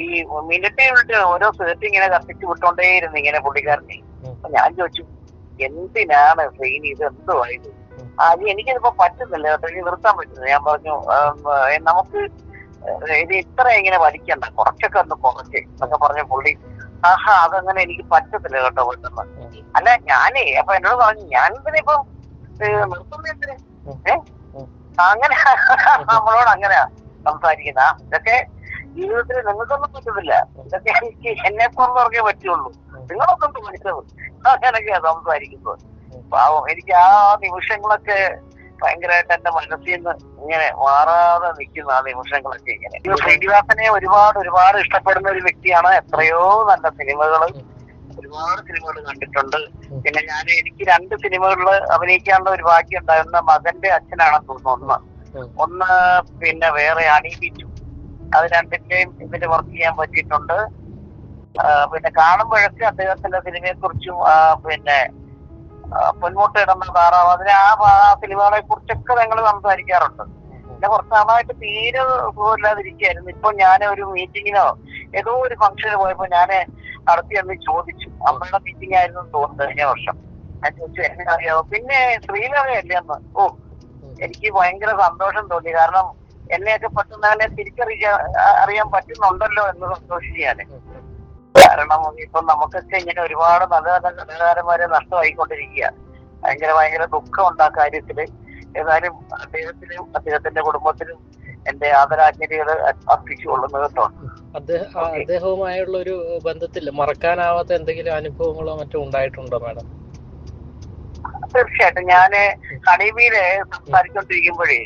ഈ minute minute ഓരോ സേർട്ട് ഇങ്ങനെ കത്തിച്ച് വിട്ടോണ്ടേയിരുന്നു ഇങ്ങനെ പുള്ളിക്കാരനെ. അപ്പൊ ഞാൻ ചോദിച്ചു എന്തിനാണ് ട്രെയിൻ ഇത് എന്തോ ആയത്. ആ ഇത് എനിക്കിതിപ്പോ പറ്റുന്നില്ല കേട്ടോ. ഇനി നിർത്താൻ പറ്റുന്നില്ല. ഞാൻ പറഞ്ഞു നമുക്ക് ഇത് ഇത്ര ഇങ്ങനെ വലിക്കണ്ട. കുറച്ചൊക്കെ ഒന്ന് കുറച്ച് എന്നൊക്കെ പറഞ്ഞ പുള്ളി ആഹാ അതങ്ങനെ എനിക്ക് പറ്റത്തില്ല കേട്ടോ പെട്ടെന്ന്. അല്ല ഞാനേ അപ്പൊ എന്നോട് പറഞ്ഞു ഞാൻ ഇതിനെ ഇപ്പൊ നിർത്തുന്ന എന്തിന്? ഉം. ഏ? അങ്ങനെ നമ്മളോട് അങ്ങനെയാ സംസാരിക്കുന്ന. ഇതൊക്കെ ജീവിതത്തിൽ നിങ്ങൾക്കൊന്നും പറ്റത്തില്ല. ഇതൊക്കെ എനിക്ക് എന്നെ പോലുള്ളവർക്കേ പറ്റുള്ളൂ. നിങ്ങളൊന്നും പഠിച്ചത് അങ്ങനെയൊക്കെയാ സംസാരിക്കുന്നത്. പാവം എനിക്ക് ആ നിമിഷങ്ങളൊക്കെ ഭയങ്കരമായിട്ട് എന്റെ മനസ്സിൽ നിന്ന് ഇങ്ങനെ മാറാതെ നിൽക്കുന്ന ആ നിമിഷങ്ങളൊക്കെ ഇങ്ങനെ. ശ്രീനിവാസനെ ഒരുപാട് ഒരുപാട് ഇഷ്ടപ്പെടുന്ന ഒരു വ്യക്തിയാണ്. എത്രയോ നല്ല സിനിമകൾ ഒരുപാട് സിനിമകൾ കണ്ടിട്ടുണ്ട്. പിന്നെ ഞാൻ എനിക്ക് രണ്ട് സിനിമകളിൽ അഭിനയിക്കാനുള്ള ഒരു ഭാഗ്യം ഉണ്ടായിരുന്ന മകന്റെ അച്ഛനാണെന്ന് തോന്നുന്നു ഒന്ന്. ഒന്ന് പിന്നെ വേറെ അണിയിപ്പിച്ചു അത് രണ്ടിന്റെയും ഇതിന് വർക്ക് ചെയ്യാൻ പറ്റിയിട്ടുണ്ട്. പിന്നെ കാണുമ്പോഴൊക്കെ അദ്ദേഹത്തിന്റെ സിനിമയെ കുറിച്ചും പിന്നെ പൊന്മുട്ട ഇടുന്ന താറാവ്. അതിന് ആ സിനിമകളെ കുറിച്ചൊക്കെ ഞങ്ങൾ സംസാരിക്കാറുണ്ട്. പിന്നെ കുറച്ച് നാളായിട്ട് തീരെ സുഖമില്ലാതിരിക്കുകയായിരുന്നു ഇപ്പൊ ഞാൻ ഒരു മീറ്റിങ്ങിനോ ഏതോ ഒരു ഫംഗ്ഷന് പോയപ്പോ ഞാൻ നടത്തി എന്ന് ചോദിച്ചു. അമ്മയുടെ മീറ്റിംഗ് ആയിരുന്നു തോന്നുന്നു കഴിഞ്ഞ വർഷം. ഞാൻ ചോദിച്ചു എന്നെ അറിയാവോ? പിന്നെ ശ്രീലങ്കയല്ലേ അന്ന്? ഓ എനിക്ക് ഭയങ്കര സന്തോഷം തോന്നി. കാരണം എന്നെയൊക്കെ പെട്ടെന്ന് തന്നെ തിരിച്ചറിയാൻ അറിയാൻ പറ്റുന്നുണ്ടല്ലോ എന്ന് സന്തോഷിക്കാന് കാരണം ഇപ്പൊ നമുക്കൊക്കെ ഇങ്ങനെ ഒരുപാട് നല്ല നല്ല കലാകാരന്മാരെ നഷ്ടമായിക്കൊണ്ടിരിക്കുക ഭയങ്കര ഭയങ്കര ദുഃഖമുണ്ട് ആ കാര്യത്തിൽ. ഏതായാലും അദ്ദേഹത്തിനും അദ്ദേഹത്തിന്റെ കുടുംബത്തിനും എന്റെ ആദരാജ്ഞലികൾ അർപ്പിച്ചു കൊള്ളുന്നത് കേട്ടോ. അദ്ദേഹവുമായുള്ള ഒരു ബന്ധത്തിൽ മറക്കാനാവാത്ത എന്തെങ്കിലും അനുഭവങ്ങളോ മറ്റോ ഉണ്ടായിട്ടുണ്ടോ മാഡം? തീർച്ചയായിട്ടും. ഞാൻ ഹണീബിയിൽ സംസാരിച്ചോണ്ടിരിക്കുമ്പോഴേ